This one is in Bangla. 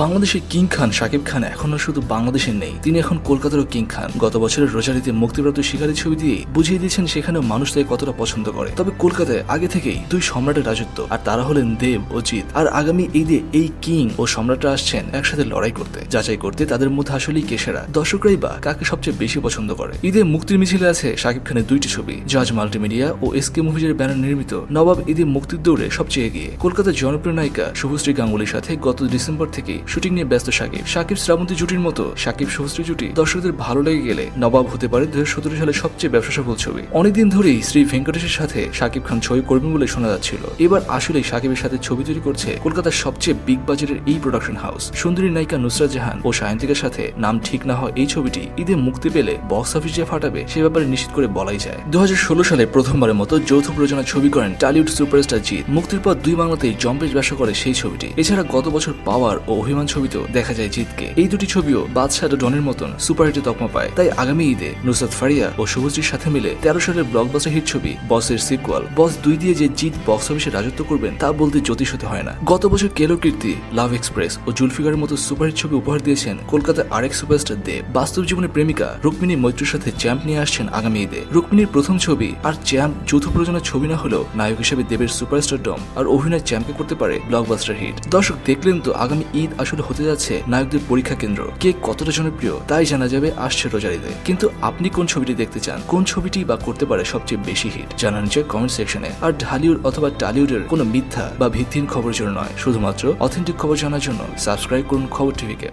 বাংলাদেশের কিং খান শাকিব খান এখনও শুধু বাংলাদেশের নেই, তিনি এখন কলকাতারও কিং খান। গত বছরের রোজারিতে মুক্তিপ্রাপ্ত শিকারী ছবি দিয়ে বুঝিয়ে দিয়েছেন সেখানেও মানুষ তাকে কতটা পছন্দ করে। তবে কলকাতায় আগে থেকেই দুই সম্রাটের রাজত্ব, আর তারা হলেন দেব ও জিৎ। আর আগামী ঈদে এই কিং ও সম্রাটরা আসছেন একসাথে লড়াই করতে। যাচাই করতে তাদের মধ্যে আসলেই কেসেরা দর্শকরাই বা কাকে সবচেয়ে বেশি পছন্দ করে। ঈদে মুক্তির মিছিলে আছে শাকিব খানের দুইটি ছবি, জাজ মাল্টিমিডিয়া ও এসকে মুভিজের ব্যানার নির্মিত। নবাব ঈদে মুক্তির দৌড়ে সবচেয়ে এগিয়ে। কলকাতার জনপ্রিয় নায়িকা শুভশ্রী গাঙ্গুলির সাথে গত ডিসেম্বর থেকে শুটিং নিয়ে ব্যস্ত সাকিব। শাকিব শ্রাবন্তী জুটির মতো শাকিব শুভশ্রী জুটি। দর্শকদের ভালো লেগে গেলে নবাব হতে পারে দু সালের সবচেয়ে ব্যবসা সফল ছবি। অনেকদিন ধরেই শ্রী ভেঙ্কটেশের সাথে সাকিব খান ছবি করবেন বলে শোনা যাচ্ছিল। এবার আসলেই শাকিবের সাথে ছবি তৈরি করছে কলকাতার সবচেয়ে বিগ বাজেটের এই প্রোডাকশন হাউস সুন্দরী নায়িকা নুসরাত জাহান ও সায়ন্তিকার সাথে নাম ঠিক না হয় এই ছবিটি ঈদে মুক্তি পেলে বক্স অফিস যে ফাটাবে সে ব্যাপারে নিশ্চিত করে বলাই যায়। দু হাজার ষোলো সালে প্রথমবারের মতো যৌথ প্রযোজনা ছবি করেন টালিউড সুপারস্টার জিৎ। মুক্তির পর দুই বাংলাতেই জম্পেশ ব্যবসা করে সেই ছবিটি। এছাড়া গত বছর পাওয়ার ও অভিমান ছবিতেও দেখা যায় জিতকে। এই দুটি ছবিও বাদশাহ ডনের মতন সুপারহিটে তকমা পায়। তাই আগামী ঈদে নুসরাত ফারিয়া ও শুভশ্রীর সাথে মিলে তেরো সালের ব্লকবাস্টার হিট ছবি বসের সিকুয়াল বস দুই দিয়ে যে জিত বক্স অফিসে রাজত্ব করবেন তা বলতে জ্যোতিষ হতে হয় না। গত বছর কেলো কীর্তি, লাভ এক্সপ্রেস ও জুলফিকারের মতো সুপারহিট ছবি উপহার দিয়েছেন কলকাতার আরেক সুপারস্টার দেব। বাস্তব জীবনে প্রেমিকা রুক্মিণী মৈত্রীর সাথে চ্যাম্প নিয়ে আসছেন আগামী ঈদে। রুক্মিণীর প্রথম ছবি আর চ্যাম্প যৌথ প্রযোজনার ছবি না হলেও নায়ক হিসেবে দেবের সুপারস্টার ডম আর অভিনয় চ্যাম্পে করতে পারে ব্লকবাস্টার হিট দর্শক দেখলেন তো আগামী ঈদ আসলে হতে যাচ্ছে নায়কদের পরীক্ষা কেন্দ্র। কে কতটা জনপ্রিয় তাই জানা যাবে আসছে রোজারিতে কিন্তু আপনি কোন ছবিটি দেখতে চান, কোন ছবিটি বা করতে পারে সবচেয়ে বেশি হিট জানান যে কমেন্ট সেকশনে আর ঢালিউড অথবা টালিউডের কোনো মিথ্যা বা ভিত্তিহীন খবর জন্য নয়। শুধুমাত্র অথেন্টিক খবর জানার জন্য সাবস্ক্রাইব করুন খবর টিভিকে।